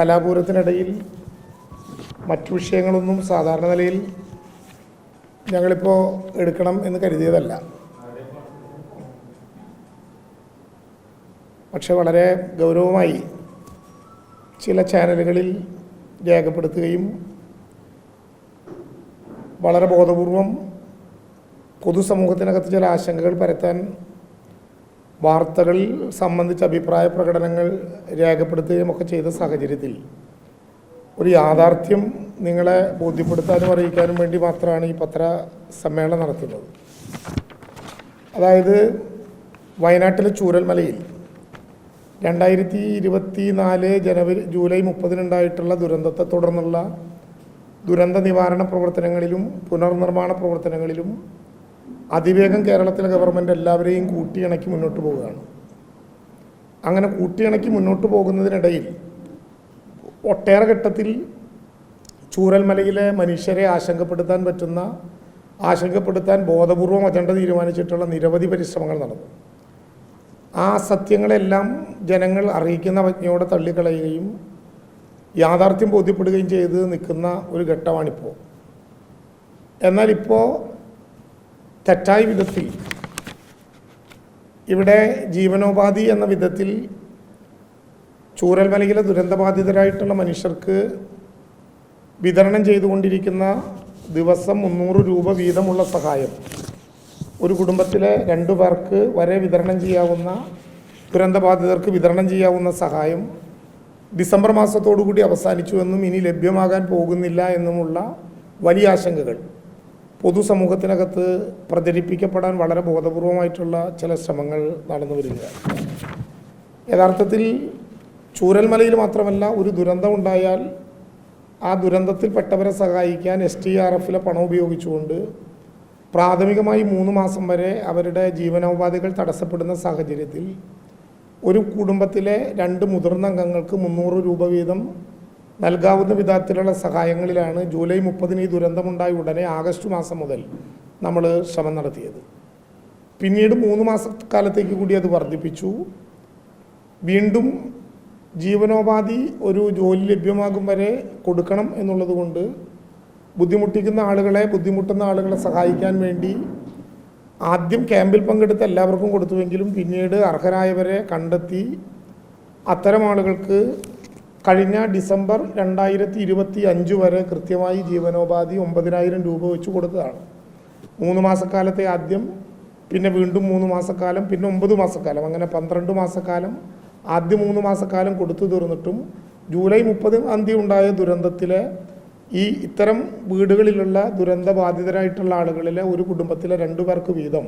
കലാപൂരത്തിനിടയിൽ മറ്റു വിഷയങ്ങളൊന്നും സാധാരണ നിലയിൽ ഞങ്ങളിപ്പോൾ എടുക്കണം എന്ന് കരുതിയതല്ല. പക്ഷെ വളരെ ഗൗരവമായി ചില ചാനലുകളിൽ രേഖപ്പെടുത്തുകയും വളരെ ബോധപൂർവം പൊതുസമൂഹത്തിനകത്ത് ചില ആശങ്കകൾ പരത്താൻ വാർത്തകളിൽ സംബന്ധിച്ച അഭിപ്രായ പ്രകടനങ്ങൾ രേഖപ്പെടുത്തുകയും ഒക്കെ ചെയ്ത സാഹചര്യത്തിൽ ഒരു യാഥാർത്ഥ്യം നിങ്ങളെ ബോധ്യപ്പെടുത്താനും അറിയിക്കാനും വേണ്ടി മാത്രമാണ് ഈ പത്ര സമ്മേളനം നടത്തുന്നത്. അതായത് വയനാട്ടിലെ ചൂരൽമലയിൽ രണ്ടായിരത്തി ഇരുപത്തി നാല് ജനുവരി ജൂലൈ മുപ്പതിനുണ്ടായിട്ടുള്ള ദുരന്തത്തെ തുടർന്നുള്ള ദുരന്ത നിവാരണ പ്രവർത്തനങ്ങളിലും പുനർനിർമ്മാണ പ്രവർത്തനങ്ങളിലും അതിവേഗം കേരളത്തിലെ ഗവൺമെന്റ് എല്ലാവരെയും കൂട്ടിയിണക്കി മുന്നോട്ട് പോവുകയാണ്. അങ്ങനെ കൂട്ടിയിണക്കി മുന്നോട്ട് പോകുന്നതിനിടയിൽ ഒട്ടേറെ ഘട്ടത്തിൽ ചൂരൽമലയിലെ മനുഷ്യരെ ആശങ്കപ്പെടുത്താൻ പറ്റുന്ന ആശങ്കപ്പെടുത്താൻ ബോധപൂർവം അജണ്ട തീരുമാനിച്ചിട്ടുള്ള നിരവധി പരിശ്രമങ്ങൾ നടന്നു. ആ സത്യങ്ങളെല്ലാം ജനങ്ങൾ അറിയിക്കുന്ന പജ്ഞയോടെ തള്ളിക്കളയുകയും യാഥാർത്ഥ്യം ബോധ്യപ്പെടുകയും ചെയ്ത് നിൽക്കുന്ന ഒരു ഘട്ടമാണിപ്പോൾ. എന്നാൽ ഇപ്പോൾ തെറ്റായ വിധത്തിൽ ഇവിടെ ജീവനോപാധി എന്ന വിധത്തിൽ ചൂരൽമലയിലെ ദുരന്തബാധിതരായിട്ടുള്ള മനുഷ്യർക്ക് വിതരണം ചെയ്തുകൊണ്ടിരിക്കുന്ന ദിവസം മുന്നൂറ് രൂപ വീതമുള്ള സഹായം. ഒരു കുടുംബത്തിലെ രണ്ടു പേർക്ക് വരെ വിതരണം ചെയ്യാവുന്ന ദുരന്തബാധിതർക്ക് വിതരണം ചെയ്യാവുന്ന സഹായം ഡിസംബർ മാസത്തോടുകൂടി അവസാനിച്ചുവെന്നും ഇനി ലഭ്യമാകാൻ പോകുന്നില്ല എന്നുമുള്ള വലിയ ആശങ്കകൾ. പൊതുസമൂഹത്തിനകത്ത് പ്രചരിപ്പിക്കപ്പെടാൻ വളരെ ബോധപൂർവമായിട്ടുള്ള ചില ശ്രമങ്ങൾ നടന്നു വരികയാണ് യഥാർത്ഥത്തിൽ ചൂരൽമലയിൽ മാത്രമല്ല ഒരു ദുരന്തം ഉണ്ടായാൽ ആ ദുരന്തത്തിൽപ്പെട്ടവരെ സഹായിക്കാൻ എസ് ടി ആർ എഫിലെ പണം ഉപയോഗിച്ചുകൊണ്ട് പ്രാഥമികമായി മൂന്ന് മാസം വരെ അവരുടെ ജീവനോപാധികൾ തടസ്സപ്പെടുന്ന സാഹചര്യത്തിൽ ഒരു കുടുംബത്തിലെ രണ്ട് മുതിർന്ന അംഗങ്ങൾക്ക് മുന്നൂറ് രൂപ വീതം നൽകാവുന്ന വിധത്തിലുള്ള സഹായങ്ങളിലാണ് ജൂലൈ മുപ്പതിന് ഈ ദുരന്തമുണ്ടായ ഉടനെ ആഗസ്റ്റ് മാസം മുതൽ നമ്മൾ ശ്രമം നടത്തിയത്. പിന്നീട് മൂന്ന് മാസക്കാലത്തേക്ക് കൂടി അത് വർദ്ധിപ്പിച്ചു. വീണ്ടും ജീവനോപാധി ഒരു ജോലി ലഭ്യമാകും വരെ കൊടുക്കണം എന്നുള്ളത് കൊണ്ട് ബുദ്ധിമുട്ടിക്കുന്ന ആളുകളെ ബുദ്ധിമുട്ടുന്ന ആളുകളെ സഹായിക്കാൻ വേണ്ടി ആദ്യം ക്യാമ്പിൽ പങ്കെടുത്ത എല്ലാവർക്കും കൊടുത്തുവെങ്കിലും പിന്നീട് അർഹരായവരെ കണ്ടെത്തി അത്തരം ആളുകൾക്ക് കഴിഞ്ഞ ഡിസംബർ രണ്ടായിരത്തി ഇരുപത്തി അഞ്ച് വരെ കൃത്യമായി ജീവനോപാധി ഒമ്പതിനായിരം രൂപ വെച്ച് കൊടുത്തതാണ്. മൂന്ന് മാസക്കാലത്തെ ആദ്യം പിന്നെ വീണ്ടും മൂന്ന് മാസക്കാലം പിന്നെ ഒമ്പത് മാസക്കാലം അങ്ങനെ പന്ത്രണ്ട് മാസക്കാലം ആദ്യ മൂന്ന് മാസക്കാലം കൊടുത്തു തീർന്നിട്ടും ജൂലൈ മുപ്പതാം തീയതി ഉണ്ടായ ദുരന്തത്തിലെ ഈ ഇത്തരം വീടുകളിലുള്ള ദുരന്ത ബാധിതരായിട്ടുള്ള ആളുകളിലെ ഒരു കുടുംബത്തിലെ രണ്ടു പേർക്ക് വീതം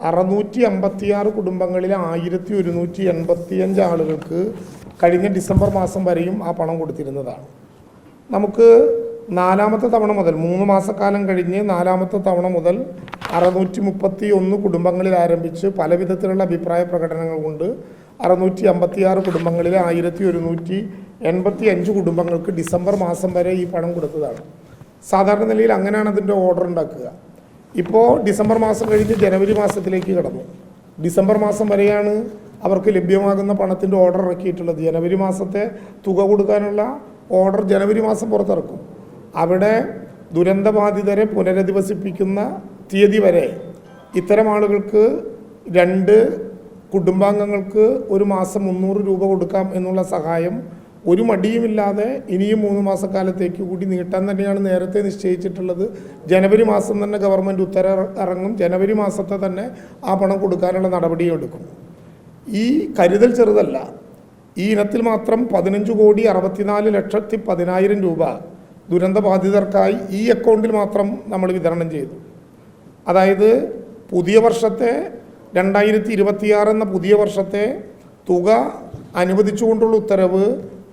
അറുന്നൂറ്റി അമ്പത്തിയാറ് കുടുംബങ്ങളിലെ ആയിരത്തി ഒരുന്നൂറ്റി എൺപത്തിയഞ്ച് ആളുകൾക്ക് കഴിഞ്ഞ ഡിസംബർ മാസം വരെയും ആ പണം കൊടുത്തിരുന്നതാണ്. നമുക്ക് നാലാമത്തെ തവണ മുതൽ മൂന്ന് മാസക്കാലം കഴിഞ്ഞ് നാലാമത്തെ തവണ മുതൽ അറുന്നൂറ്റി മുപ്പത്തി ഒന്ന് കുടുംബങ്ങളിൽ ആരംഭിച്ച് പല വിധത്തിലുള്ള അഭിപ്രായ പ്രകടനങ്ങൾ കൊണ്ട് അറുന്നൂറ്റി അമ്പത്തിയാറ് കുടുംബങ്ങളിൽ ആയിരത്തി ഒരുന്നൂറ്റി എൺപത്തി അഞ്ച് കുടുംബങ്ങൾക്ക് ഡിസംബർ മാസം വരെ ഈ പണം കൊടുത്തതാണ്. സാധാരണ നിലയിൽ അങ്ങനെയാണ് അതിന്റെ ഓർഡർ ഉണ്ടാക്കുക. ഇപ്പോൾ ഡിസംബർ മാസം കഴിഞ്ഞ് ജനുവരി മാസത്തിലേക്ക് കടന്നു. ഡിസംബർ മാസം വരെയാണ് അവർക്ക് ലഭ്യമാകുന്ന പണത്തിന്റെ ഓർഡർ ഇറക്കിയിട്ടുള്ളത്. ജനുവരി മാസത്തെ തുക കൊടുക്കാനുള്ള ഓർഡർ ജനുവരി മാസം പുറത്തിറക്കും. അവിടെ ദുരന്തബാധിതരെ പുനരധിവസിപ്പിക്കുന്ന തീയതി വരെ ഇത്തരം ആളുകൾക്ക് രണ്ട് കുടുംബാംഗങ്ങൾക്ക് ഒരു മാസം മുന്നൂറ് രൂപ കൊടുക്കാം എന്നുള്ള സഹായം ഒരു മടിയുമില്ലാതെ ഇനിയും മൂന്ന് മാസക്കാലത്തേക്ക് കൂടി നീട്ടാൻ തന്നെയാണ് നേരത്തെ നിശ്ചയിച്ചിട്ടുള്ളത്. ജനുവരി മാസം തന്നെ ഗവൺമെന്റ് ഉത്തരവ് ഇറങ്ങും. ജനുവരി മാസത്തെ തന്നെ ആ പണം കൊടുക്കാനുള്ള നടപടിയും എടുക്കും ഈ കരുതൽ ചെറുതല്ല. ഈ ഇനത്തിൽ മാത്രം പതിനഞ്ച് കോടി അറുപത്തിനാല് ലക്ഷത്തി പതിനായിരം രൂപ ദുരന്തബാധിതർക്കായി ഈ അക്കൗണ്ടിൽ മാത്രം നമ്മൾ വിതരണം ചെയ്തു. അതായത് പുതിയ വർഷത്തെ രണ്ടായിരത്തി ഇരുപത്തിയാറ് എന്ന പുതിയ വർഷത്തെ തുക അനുവദിച്ചുകൊണ്ടുള്ള ഉത്തരവ്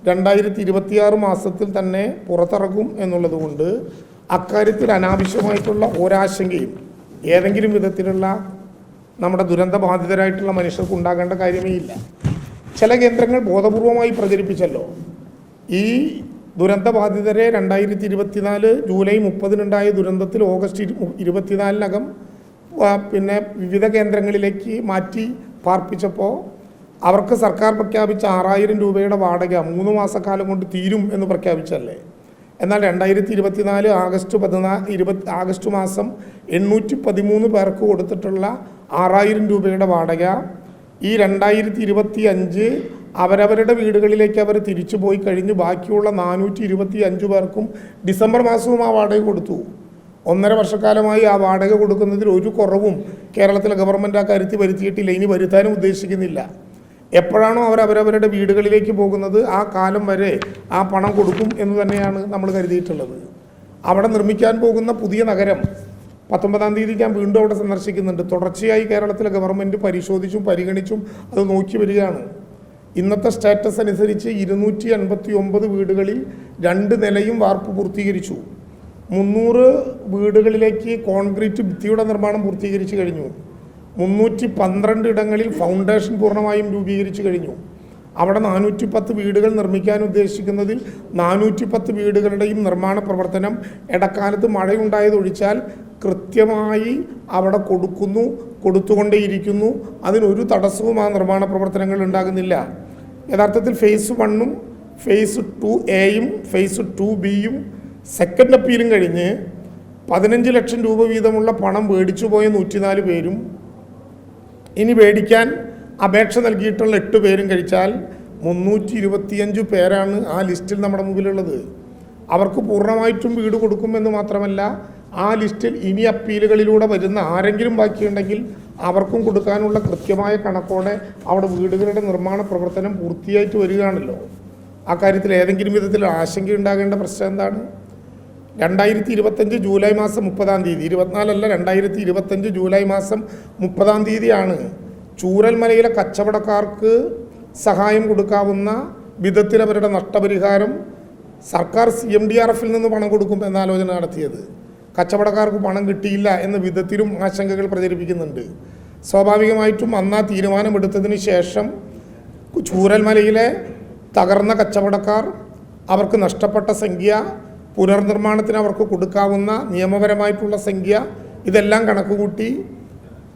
രണ്ടായിരത്തി ഇരുപത്തിയാറ് മാസത്തിൽ തന്നെ പുറത്തിറക്കും എന്നുള്ളതുകൊണ്ട് അക്കാര്യത്തിൽ അനാവശ്യമായിട്ടുള്ള ഒരാശങ്കയും ഏതെങ്കിലും വിധത്തിലുള്ള നമ്മുടെ ദുരന്തബാധിതരായിട്ടുള്ള മനുഷ്യർക്ക് ഉണ്ടാകേണ്ട കാര്യമേ ഇല്ല. ചില കേന്ദ്രങ്ങൾ ബോധപൂർവമായി പ്രചരിപ്പിച്ചല്ലോ. ഈ ദുരന്തബാധിതരെ രണ്ടായിരത്തി ഇരുപത്തിനാല് ജൂലൈ മുപ്പതിനുണ്ടായ ദുരന്തത്തിൽ ഓഗസ്റ്റ് ഇരു ഇരുപത്തിനാലിനകം പിന്നെ വിവിധ കേന്ദ്രങ്ങളിലേക്ക് മാറ്റി പാർപ്പിച്ചപ്പോൾ അവർക്ക് സർക്കാർ പ്രഖ്യാപിച്ച ആറായിരം രൂപയുടെ വാടക മൂന്ന് മാസക്കാലം കൊണ്ട് തീരും എന്ന് പ്രഖ്യാപിച്ചല്ലേ. എന്നാൽ രണ്ടായിരത്തി ഇരുപത്തിനാല് ആഗസ്റ്റ് പതിനാ ഇരുപത്തി ആഗസ്റ്റ് മാസം എണ്ണൂറ്റി പതിമൂന്ന് പേർക്ക് കൊടുത്തിട്ടുള്ള ആറായിരം രൂപയുടെ വാടക. ഈ രണ്ടായിരത്തി ഇരുപത്തി അഞ്ച് അവരവരുടെ വീടുകളിലേക്ക് അവർ തിരിച്ചു പോയി കഴിഞ്ഞ്. ബാക്കിയുള്ള നാനൂറ്റി ഇരുപത്തി അഞ്ച് പേർക്കും ഡിസംബർ മാസവും ആ വാടക കൊടുത്തു. ഒന്നര വർഷക്കാലമായി ആ വാടക കൊടുക്കുന്നതിൽ ഒരു കുറവും കേരളത്തിലെ ഗവൺമെന്റ് ആ കാര്യത്തിൽ വരുത്തിയിട്ടില്ല. ഇനി വരുത്താനും ഉദ്ദേശിക്കുന്നില്ല. എപ്പോഴാണോ അവർ അവരവരുടെ വീടുകളിലേക്ക് പോകുന്നത് ആ കാലം വരെ ആ പണം കൊടുക്കും എന്ന് തന്നെയാണ് നമ്മൾ കരുതിയിട്ടുള്ളത്. അവിടെ നിർമ്മിക്കാൻ പോകുന്ന പുതിയ നഗരം പത്തൊമ്പതാം തീയതി ഞാൻ വീണ്ടും അവിടെ സന്ദർശിക്കുന്നുണ്ട്. തുടർച്ചയായി കേരളത്തിലെ ഗവൺമെന്റ് പരിശോധിച്ചും പരിഗണിച്ചും അത് നോക്കി വരികയാണ്. ഇന്നത്തെ സ്റ്റാറ്റസ് അനുസരിച്ച് ഇരുന്നൂറ്റി അൻപത്തി ഒമ്പത് വീടുകളിൽ രണ്ട് നിലയും വാർപ്പ് പൂർത്തീകരിച്ചു. മുന്നൂറ് വീടുകളിലേക്ക് കോൺക്രീറ്റ് ഭിത്തിയുടെ നിർമ്മാണം പൂർത്തീകരിച്ചു കഴിഞ്ഞു. മുന്നൂറ്റി പന്ത്രണ്ട് ഇടങ്ങളിൽ ഫൗണ്ടേഷൻ പൂർണമായും രൂപീകരിച്ചു കഴിഞ്ഞു. അവിടെ നാനൂറ്റി പത്ത് വീടുകൾ നിർമ്മിക്കാൻ ഉദ്ദേശിക്കുന്നതിൽ നാനൂറ്റി പത്ത് വീടുകളുടെയും നിർമ്മാണ പ്രവർത്തനം ഇടക്കാലത്ത് മഴയുണ്ടായതൊഴിച്ചാൽ കൃത്യമായി അവിടെ കൊടുക്കുന്നു കൊടുത്തുകൊണ്ടേയിരിക്കുന്നു. അതിനൊരു തടസ്സവും ആ നിർമ്മാണ പ്രവർത്തനങ്ങൾ ഉണ്ടാകുന്നില്ല. യഥാർത്ഥത്തിൽ ഫേസ് വണ്ണും ഫേസ് ടു എയും ഫേസ് ടു ബിയും സെക്കൻഡ് അപ്പീലും കഴിഞ്ഞ് പതിനഞ്ച് ലക്ഷം രൂപ വീതമുള്ള പണം മേടിച്ചു പോയ നൂറ്റിനാല് പേരും ഇനി മേടിക്കാൻ അപേക്ഷ നൽകിയിട്ടുള്ള എട്ട് പേരും കഴിച്ചാൽ മുന്നൂറ്റി ഇരുപത്തിയഞ്ച് പേരാണ് ആ ലിസ്റ്റിൽ നമ്മുടെ മുമ്പിലുള്ളത്. അവർക്ക് പൂർണമായിട്ടും വീട് കൊടുക്കുമെന്ന് മാത്രമല്ല ആ ലിസ്റ്റിൽ ഇനി അപ്പീലുകളിലൂടെ വരുന്ന ആരെങ്കിലും ബാക്കിയുണ്ടെങ്കിൽ അവർക്കും കൊടുക്കാനുള്ള കൃത്യമായ കണക്കോടെ അവിടെ വീടുകളുടെ നിർമ്മാണ പ്രവർത്തനം പൂർത്തിയായിട്ട് വരികയാണല്ലോ. ആ കാര്യത്തിൽ ഏതെങ്കിലും വിധത്തിൽ ആശങ്ക ഉണ്ടാകേണ്ട പ്രശ്നം എന്താണ്? രണ്ടായിരത്തി ഇരുപത്തഞ്ച് ജൂലൈ മാസം മുപ്പതാം തീയതി ഇരുപത്തിനാലല്ല രണ്ടായിരത്തി ഇരുപത്തഞ്ച് ജൂലൈ മാസം മുപ്പതാം തീയതിയാണ് ചൂരൽമലയിലെ കച്ചവടക്കാർക്ക് സഹായം കൊടുക്കാവുന്ന വിധത്തിൽ അവരുടെ നഷ്ടപരിഹാരം സർക്കാർ എം ഡി ആർ എഫിൽ നിന്ന് പണം കൊടുക്കും എന്ന ആലോചന നടത്തിയത്. കച്ചവടക്കാർക്ക് പണം കിട്ടിയില്ല എന്ന വിധത്തിലും ആശങ്കകൾ പ്രചരിപ്പിക്കുന്നുണ്ട്. സ്വാഭാവികമായിട്ടും അന്ന് ആ തീരുമാനമെടുത്തതിന് ശേഷം ചൂരൽമലയിലെ തകർന്ന കച്ചവടക്കാർ അവർക്ക് നഷ്ടപ്പെട്ട സംഖ്യ പുനർനിർമ്മാണത്തിന് അവർക്ക് കൊടുക്കാവുന്ന നിയമപരമായിട്ടുള്ള സംഖ്യ ഇതെല്ലാം കണക്കുകൂട്ടി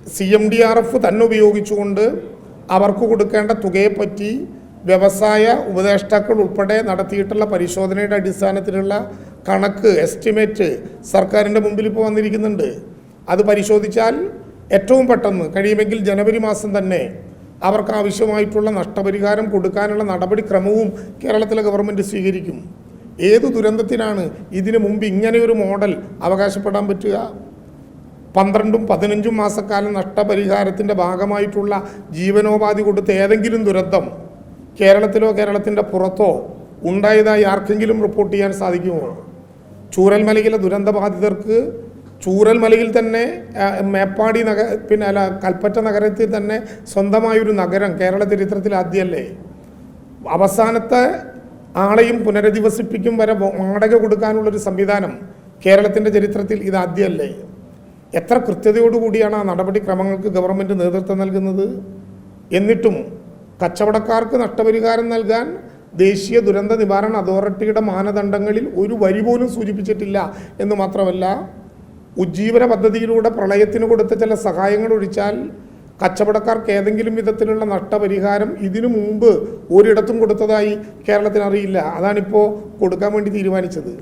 C M D R F തന്നെ ഉപയോഗിച്ചുകൊണ്ട് അവർക്ക് കൊടുക്കേണ്ട തുകയെപ്പറ്റി വ്യവസായ ഉപദേഷ്ടാക്കൾ ഉൾപ്പെടെ നടത്തിയിട്ടുള്ള പരിശോധനയുടെ അടിസ്ഥാനത്തിലുള്ള കണക്ക് എസ്റ്റിമേറ്റ് സർക്കാരിന്റെ മുമ്പിൽ ഇപ്പോൾ വന്നിരിക്കുന്നുണ്ട്. അത് പരിശോധിച്ചാൽ ഏറ്റവും പെട്ടെന്ന് കഴിയുമെങ്കിൽ ജനുവരി മാസം തന്നെ അവർക്ക് ആവശ്യമായിട്ടുള്ള നഷ്ടപരിഹാരം കൊടുക്കാനുള്ള നടപടിക്രമവും കേരളത്തിലെ ഗവൺമെന്റ് സ്വീകരിക്കും. ഏത് ദുരന്തത്തിനാണ് ഇതിനു മുമ്പ് ഇങ്ങനെയൊരു മോഡൽ അവകാശപ്പെടാൻ പറ്റുക? പന്ത്രണ്ടും പതിനഞ്ചും മാസക്കാലം നഷ്ടപരിഹാരത്തിന്റെ ഭാഗമായിട്ടുള്ള ജീവനോപാധി കൊടുത്ത ഏതെങ്കിലും ദുരന്തം കേരളത്തിലോ കേരളത്തിന്റെ പുറത്തോ ഉണ്ടായതായി ആർക്കെങ്കിലും റിപ്പോർട്ട് ചെയ്യാൻ സാധിക്കുമോ? ചൂരൽമലയിലെ ദുരന്തബാധിതർക്ക് ചൂരൽമലയിൽ തന്നെ മേപ്പാടി നഗ പിന്നെ അല്ല കൽപ്പറ്റ നഗരത്തിൽ തന്നെ സ്വന്തമായൊരു നഗരം കേരള ചരിത്രത്തിൽ ആദ്യമല്ലേ? അവസാനത്തെ ആളെയും പുനരധിവസിപ്പിക്കും വരെ വാടക കൊടുക്കാനുള്ളൊരു സംവിധാനം കേരളത്തിന്റെ ചരിത്രത്തിൽ ഇത് ആദ്യമല്ലേ? എത്ര കൃത്യതയോടുകൂടിയാണ് ആ നടപടിക്രമങ്ങൾക്ക് ഗവൺമെന്റ് നേതൃത്വം നൽകുന്നത്? എന്നിട്ടും കച്ചവടക്കാർക്ക് നഷ്ടപരിഹാരം നൽകാൻ ദേശീയ ദുരന്ത നിവാരണ അതോറിറ്റിയുടെ മാനദണ്ഡങ്ങളിൽ ഒരു വരി പോലും സൂചിപ്പിച്ചിട്ടില്ല. എന്ന് മാത്രമല്ല ഉജ്ജീവന പദ്ധതിയിലൂടെ പ്രളയത്തിന് കൊടുത്ത ചില സഹായങ്ങൾ ഒഴിച്ചാൽ കച്ചവടക്കാർക്ക് ഏതെങ്കിലും വിധത്തിലുള്ള നഷ്ടപരിഹാരം ഇതിനു മുമ്പ് ഒരിടത്തും കൊടുത്തതായി കേരളത്തിന് അറിയില്ല. അതാണിപ്പോൾ കൊടുക്കാൻ വേണ്ടി തീരുമാനിച്ചത്.